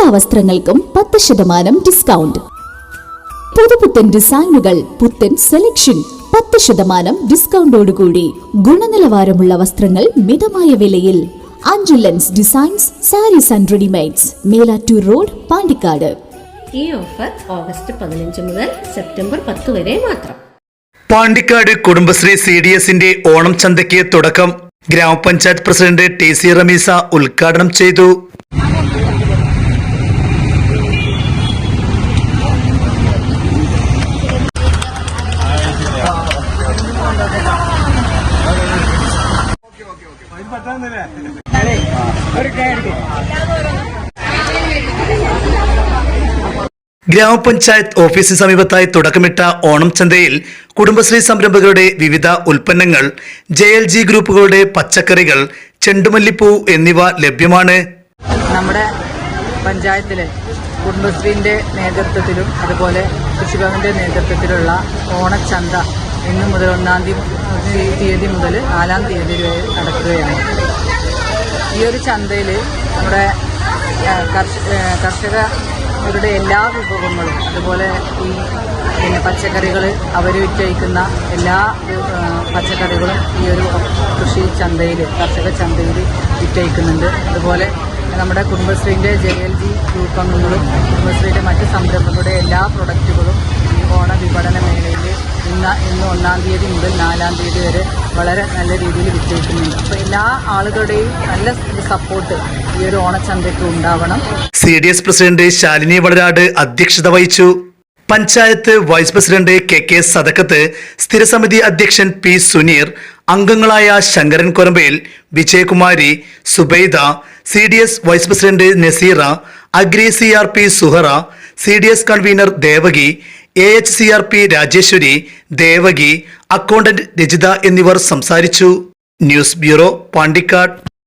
എല്ലാ വസ്ത്രങ്ങൾക്കും പത്ത് ശതമാനം ഡിസ്കൗണ്ട് പുതുപുത്തൻ ഡിസൈനുകൾ പുത്തൻ സെലക്ഷൻ പത്ത് ശതമാനം ഡിസ്കൗണ്ടോടുകൂടി ഗുണനിലവാരമുള്ള വസ്ത്രങ്ങൾ മിതമായ വിലയിൽ. അഞ്ചുലൻസ് designs saris and readymades Melattur road Pandikkad. ഈ ഓഫർ ഓഗസ്റ്റ് പതിനഞ്ച് മുതൽ സെപ്റ്റംബർ പത്ത് വരെ മാത്രം. പാണ്ടിക്കാട് കുടുംബശ്രീ സി ഡി എസിന്റെ ഓണം ചന്തയ്ക്ക് തുടക്കം. ഗ്രാമപഞ്ചായത്ത് പ്രസിഡന്റ് ടി സി റമീസ ഉദ്ഘാടനം ചെയ്തു. ഗ്രാമപഞ്ചായത്ത് ഓഫീസിന് സമീപത്തായി തുടക്കമിട്ട ഓണം ചന്തയിൽ കുടുംബശ്രീ സംരംഭകരുടെ വിവിധ ഉൽപ്പന്നങ്ങൾ ജെ എൽ ജി ഗ്രൂപ്പുകളുടെ പച്ചക്കറികൾ ചെണ്ടുമല്ലിപ്പൂ എന്നിവ ലഭ്യമാണ്. നമ്മുടെ പഞ്ചായത്തിലെ കുടുംബശ്രീന്റെ നേതൃത്വത്തിലും അതുപോലെ കൃഷിഭവന്റെ നേതൃത്വത്തിലുള്ള ഓണച്ചന്ത ഇന്ന് മുതൽ ഒന്നാം തീയതി തീയതി മുതൽ നാലാം തീയതി വരെ നടക്കുകയാണ്. ഈ ഒരു ചന്തയിൽ നമ്മുടെ കർഷകരുടെ എല്ലാ വിഭവങ്ങളും അതുപോലെ ഈ പിന്നെ പച്ചക്കറികൾ അവർ വിറ്റഴിക്കുന്ന എല്ലാ പച്ചക്കറികളും ഈ ഒരു കൃഷി ചന്തയിൽ കർഷക ചന്തയിൽ വിറ്റഴിക്കുന്നുണ്ട്. അതുപോലെ നമ്മുടെ കുടുംബശ്രീന്റെ ജെ എൽ ജി ഗ്രൂപ്പ് അംഗങ്ങളും കുടുംബശ്രീയുടെ മറ്റ് സംരംഭങ്ങളുടെ എല്ലാ പ്രൊഡക്റ്റുകളും ഈ ഓണ വിപണന മേളയിൽ ഇന്ന് ഇന്ന് ഒന്നാം തീയതി മുതൽ നാലാം തീയതി വരെ വളരെ നല്ല രീതിയിൽ വിറ്റഴിക്കുന്നുണ്ട് അപ്പോൾ എല്ലാ ആളുകളുടെയും നല്ല സപ്പോർട്ട് ഈ ഒരു ഓണച്ചന്തയ്ക്ക് ഉണ്ടാവണം. C D S president Shalini Valarad അധ്യക്ഷത വഹിച്ചു. Panchayat vice president K K Sadakkath സ്ഥിരസമിതി അധ്യക്ഷൻ പി സുനീർ അംഗങ്ങളായ Sankaran Korambayil Vijayakumari Subaida C D S vice president Naseera agri C R P Suhara C D S convener Devaki A H C R P Rajeshwari Devaki accountant Rajitha എന്നിവർ സംസാരിച്ചു. News bureau Pandikkad.